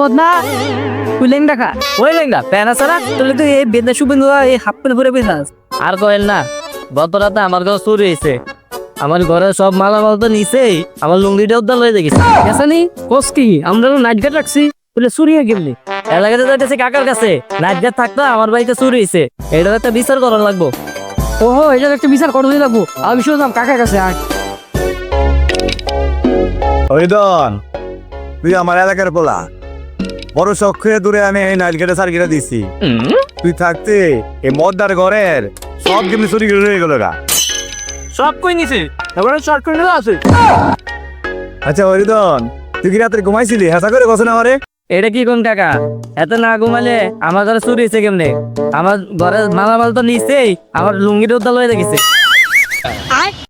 বদ না তুই লেংটা খা। ওই লেঙ্গা প্যান না? তাহলে তুই এই বেদনা সুবিন্দু এই হাফ প্যান্ট পরে বেসাস আর কয়েল না গত রাতে আমার ঘরে চুরি হয়েছে আমার ঘরে সব মালামাল তো নিছেই আমার লুঙ্গিটা উদ্ধার হয়ে দেখেছি গেছানি? কোস কি আমরা নাইট গার্ড রাখছি বলে চুরি হয়ে গেলি। এলাকাতে যাইতেছে কাকার কাছে নাইট গার্ড থাকতো আমার বাড়িতে চুরি হয়েছে এটা একটা বিচার করার লাগবো। ওহো এটা একটা বিচার করতে লাগবো। আমি শুনলাম কাকার কাছে আয়। হরিদন তুই আমার এলাকার পোলা। বড় শখ হয়ে দূরে আমি এই নাইল কেটে সার কেটে দিছি। তুই থাকতে এই মদ্দার ঘরের সব কিন্তু চুরি করে রয়ে গেল গা। সব কই নিছে? এবারে শর্ট করে আছে। আচ্ছা হরিদন তুই কি রাত্রে ঘুমাইছিলি? হেসা করে কছ না আমারে। এটা কি কোন কাকা? এত না ঘুমালে আমার ঘরে চুরি হয়েছে কেমনে? আমার ঘরে মালামাল তো নিছেই আমার লুঙ্গিটা উদ্ধার হয়ে দেখেছে